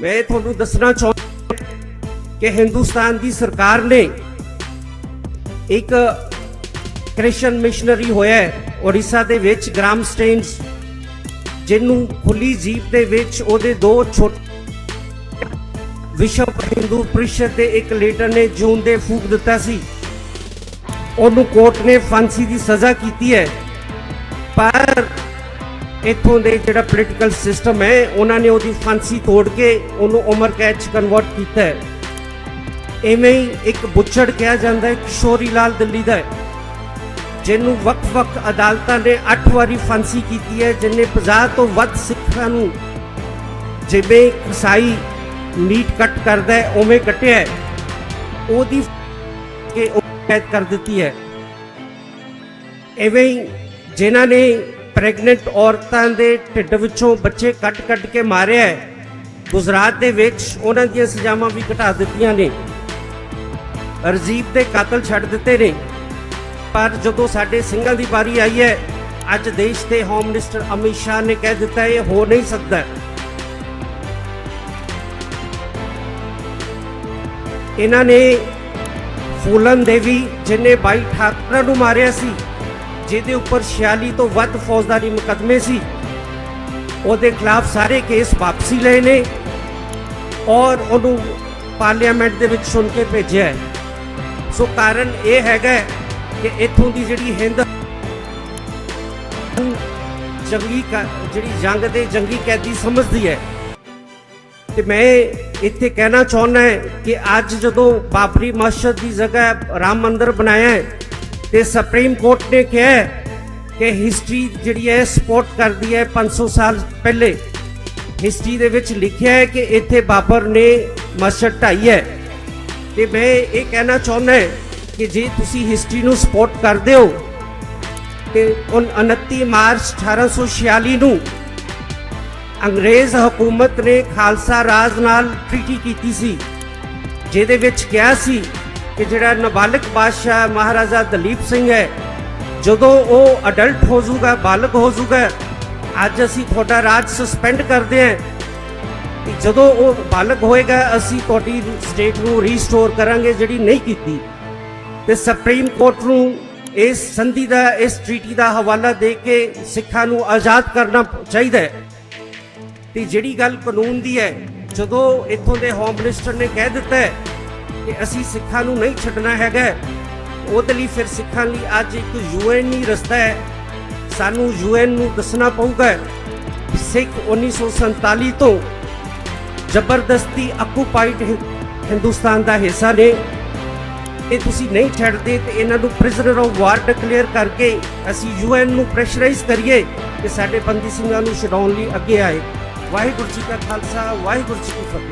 ਮੈਂ ਤੁਹਾਨੂੰ ਦੱਸਣਾ ਚਾਹੁੰਦਾ ਕਿ ਹਿੰਦੁਸਤਾਨ ਦੀ ਸਰਕਾਰ ਨੇ ਇੱਕ ਕ੍ਰਿਸਚੀਅਨ ਮਿਸ਼ਨਰੀ ਹੋਇਆ ਹੈ ਦੇ ਵਿੱਚ ਗ੍ਰਾਮ ਸਟੇਨਸ, ਜਿਹਨੂੰ ਖੁੱਲੀ ਜੀਪ ਦੇ ਵਿੱਚ ਉਹਦੇ ਦੋ ਛੋਟੇ ਵਿਸ਼ਵ ਹਿੰਦੂ ਪ੍ਰੀਸ਼ਦ ਦੇ ਇੱਕ ਲੀਡਰ ਨੇ ਜੂਨ ਦੇ ਫੂਕ ਦਿੱਤਾ ਸੀ। ਉਹਨੂੰ ਕੋਰਟ ਨੇ ਫਾਂਸੀ ਦੀ ਸਜ਼ਾ ਕੀਤੀ ਹੈ। ਪਰ ਇੱਥੋਂ ਦੇ ਜਿਹੜਾ ਪੋਲੀਟੀਕਲ ਸਿਸਟਮ ਹੈ, ਉਹਨਾਂ ਨੇ ਉਹਦੀ ਫਾਂਸੀ ਤੋੜ ਕੇ ਉਹਨੂੰ ਉਮਰ ਕੈਦ ਚ ਕਨਵਰਟ ਕੀਤਾ ਹੈ। ਐਵੇਂ ਹੀ ਇੱਕ ਬੁੱਚੜ ਕਿਹਾ ਜਾਂਦਾ ਹੈ ਕਿਸ਼ੋਰੀ ਲਾਲ ਦਿੱਲੀ ਦਾ ਹੈ, ਜਿਹਨੂੰ ਵੱਖ-ਵੱਖ ਅਦਾਲਤਾਂ ਨੇ 8 ਵਾਰੀ ਫਾਂਸੀ ਕੀਤੀ ਹੈ ਜਿਨੇ 50 ਤੋਂ ਵੱਧ ਸਿੱਖਾਂ ਨੂੰ ਜਿਵੇਂ ਕਸਾਈ ਮੀਟ ਕੱਟ ਕਰਦਾ ਹੈ, ਉਵੇਂ ਕੱਟਿਆ ਹੈ। ਉਹਦੀ ਕਿ ਉਹ ਕੈਦ ਕਰ ਦਿੱਤੀ ਹੈ। ਐਵੇਂ ਹੀ ਜਿਨ੍ਹਾਂ ਨੇ ਪ੍ਰੈਗਨੈਂਟ ਔਰਤਾਂ ਦੇ ਢਿੱਡ ਵਿੱਚੋਂ ਬੱਚੇ ਕੱਟ-ਕੱਟ ਕੇ ਮਾਰਿਆ ਹੈ। ਗੁਜਰਾਤ ਦੇ ਵਿੱਚ ਉਹਨਾਂ ਦੀਆਂ ਸਜ਼ਾਵਾਂ ਵੀ ਘਟਾ ਦਿੱਤੀਆਂ ਨੇ। ਰਜੀਬ ਦੇ ਕਾਤਲ ਛੱਡ ਦਿੱਤੇ ਨੇ। ਪਰ ਜਦੋਂ ਸਾਡੇ ਸਿੰਘਾਂ ਦੀ ਵਾਰੀ ਆਈ ਹੈ, ਅੱਜ ਦੇਸ਼ ਦੇ ਹੋਮ ਮਿਨਿਸਟਰ ਅਮਿਤ ਸ਼ਾਹ ਨੇ ਕਹਿ ਦਿੱਤਾ ਇਹ ਹੋ ਨਹੀਂ ਸਕਦਾ। ਇਹਨਾਂ ਨੇ ਫੂਲਨ ਦੇਵੀ ਜਿਹਨੇ ਬਾਈ ਠਾਕਰਾ ਨੂੰ ਮਾਰਿਆ ਸੀ ਜਿਹਦੇ ਉੱਪਰ 46 ਤੋਂ ਵੱਧ ਫੌਜਦਾਰੀ ਮੁਕੱਦਮੇ ਸੀ, ਉਹਦੇ ਖਿਲਾਫ ਸਾਰੇ ਕੇਸ ਵਾਪਸੀ ਲਏ ਨੇ ਔਰ ਉਹਨੂੰ ਪਾਰਲੀਮੈਂਟ ਦੇ ਵਿੱਚ ਸੁਣ ਕੇ ਭੇਜਿਆ ਹੈ। ਸੋ ਕਾਰਨ ਇਹ ਹੈਗਾ ਕਿ ਇੱਥੋਂ ਦੀ ਜਿਹੜੀ ਹਿੰਦ ਜੰਗੀ ਕਾ- ਜਿਹੜੀ ਜੰਗ ਦੇ ਜੰਗੀ ਕੈਦੀ ਸਮਝਦੀ ਹੈ। ਤੇ ਮੈਂ ਇੱਥੇ ਕਹਿਣਾ ਚਾਹੁੰਦਾ ਕਿ ਅੱਜ ਜਦੋਂ ਬਾਬਰੀ ਮਸਜਿਦ ਦੀ ਜਗ੍ਹਾ ਰਾਮ ਮੰਦਿਰ ਬਣਾਇਆ ਹੈ ਤੇ ਸੁਪਰੀਮ ਕੋਰਟ ਨੇ ਕਿਹਾ ਕਿ ਹਿਸਟਰੀ ਜਿਹੜੀ ਹੈ ਸਪੋਰਟ ਕਰਦੀ ਹੈ 500 ਸਾਲ ਪਹਿਲੇ। ਹਿਸਟਰੀ ਦੇ ਵਿੱਚ ਲਿਖਿਆ ਹੈ ਕਿ ਇੱਥੇ ਬਾਬਰ ਨੇ ਮਸਜਿਦ ਢਾਈ ਹੈ। ਤੇ ਮੈਂ ਇਹ ਕਹਿਣਾ ਚਾਹੁੰਦਾ ਹਾਂ ਕਿ ਜੇ ਤੁਸੀਂ ਹਿਸਟਰੀ ਨੂੰ ਸਪੋਰਟ ਕਰਦੇ ਹੋ, ਤੇ ਉਨ 29 ਮਾਰਚ 1846 ਨੂੰ ਅੰਗਰੇਜ਼ ਹਕੂਮਤ ਨੇ ਖਾਲਸਾ ਰਾਜ ਨਾਲ ਟ੍ਰੀਟੀ ਕੀਤੀ ਸੀ, ਜਿਹਦੇ ਵਿੱਚ ਕਿਹਾ ਸੀ ਕਿ ਜਿਹੜਾ ਨਾਬਾਲਗ ਬਾਦਸ਼ਾਹ ਮਹਾਰਾਜਾ ਦਲੀਪ ਸਿੰਘ ਹੈ, ਜਦੋਂ ਉਹ ਅਡਲਟ ਹੋ ਜਾਊਗਾ, ਬਾਲਗ ਹੋ ਜਾਊਗਾ, ਅੱਜ ਅਸੀਂ ਤੁਹਾਡਾ ਰਾਜ ਸਸਪੈਂਡ ਕਰਦੇ ਹਾਂ। ਕਿ ਜਦੋਂ ਉਹ ਬਾਲਗ ਹੋਏਗਾ, ਅਸੀਂ ਤੁਹਾਡੀ ਸਟੇਟ ਨੂੰ ਰੀਸਟੋਰ ਕਰਾਂਗੇ ਜਿਹੜੀ ਨਹੀਂ ਕੀਤੀ। ਤੇ ਸੁਪਰੀਮ ਕੋਰਟ ਨੂੰ ਇਸ ਸੰਧੀ ਦਾ, ਇਸ ਟ੍ਰੀਟੀ ਦਾ ਹਵਾਲਾ ਦੇ ਕੇ ਸਿੱਖਾਂ ਨੂੰ ਆਜ਼ਾਦ ਕਰਨਾ ਚਾਹੀਦਾ ਹੈ। ਤੇ ਜਿਹੜੀ ਗੱਲ ਕਾਨੂੰਨ ਦੀ ਹੈ, ਜਦੋਂ ਇੱਥੋਂ ਦੇ ਹੋਮ ਮਿਨਿਸਟਰ ਨੇ ਕਹਿ ਦਿੱਤਾ ਹੈ ਕਿ ਅਸੀਂ ਸਿੱਖਾਂ ਨੂੰ ਨਹੀਂ ਛੱਡਣਾ ਹੈਗਾ। ਉਹਦੇ ਲਈ ਫਿਰ ਸਿੱਖਾਂ ਲਈ ਅੱਜ ਇੱਕ ਯੂਐਨ ਹੀ ਰਸਤਾ ਹੈ। ਸਾਨੂੰ ਯੂਐਨ ਨੂੰ ਦੱਸਣਾ ਪਊਗਾ। ਕਿ ਸਿੱਖ 1947 ਤੋਂ ਜ਼ਬਰਦਸਤੀ ਆਕੂਪਾਈਡ ਹਿੰਦੁਸਤਾਨ ਦਾ ਹਿੱਸਾ ਨੇ। ਇਹ ਤੁਸੀਂ ਨਹੀਂ ਛੱਡਦੇ ਤੇ ਇਹਨਾਂ ਨੂੰ ਪ੍ਰਿਜ਼ਨਰ ਆਫ ਵਾਰ ਡਿਕਲੇਅਰ ਕਰਕੇ ਅਸੀਂ ਯੂਐਨ ਨੂੰ ਪ੍ਰੈਸ਼ਰਾਈਜ਼ ਕਰੀਏ ਕਿ ਸਾਡੇ ਬੰਦੀ ਸਿੰਘਾਂ ਨੂੰ ਛਡਾਉਣ ਲਈ ਅੱਗੇ ਆਏ। ਵਾਹਿਗੁਰੂ ਜੀ ਕਾ ਖਾਲਸਾ, ਵਾਹਿਗੁਰੂ ਜੀ ਕੀ ਫਤਿਹ।